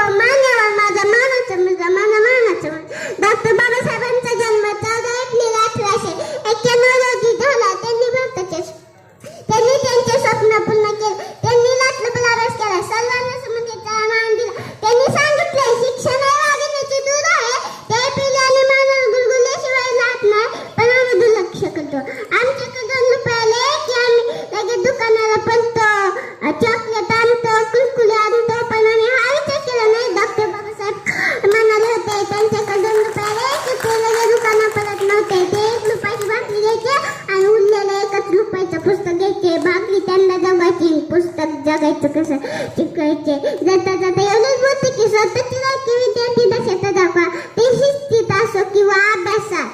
mamá. जगतात जगायचं कसं? शिकायचे. जाता जाता एवढंच बोलते की स्वतःची लायकी विद्यार्थी दशेत दाखवा. ते शिस्तीत असो किंवा अभ्यासात.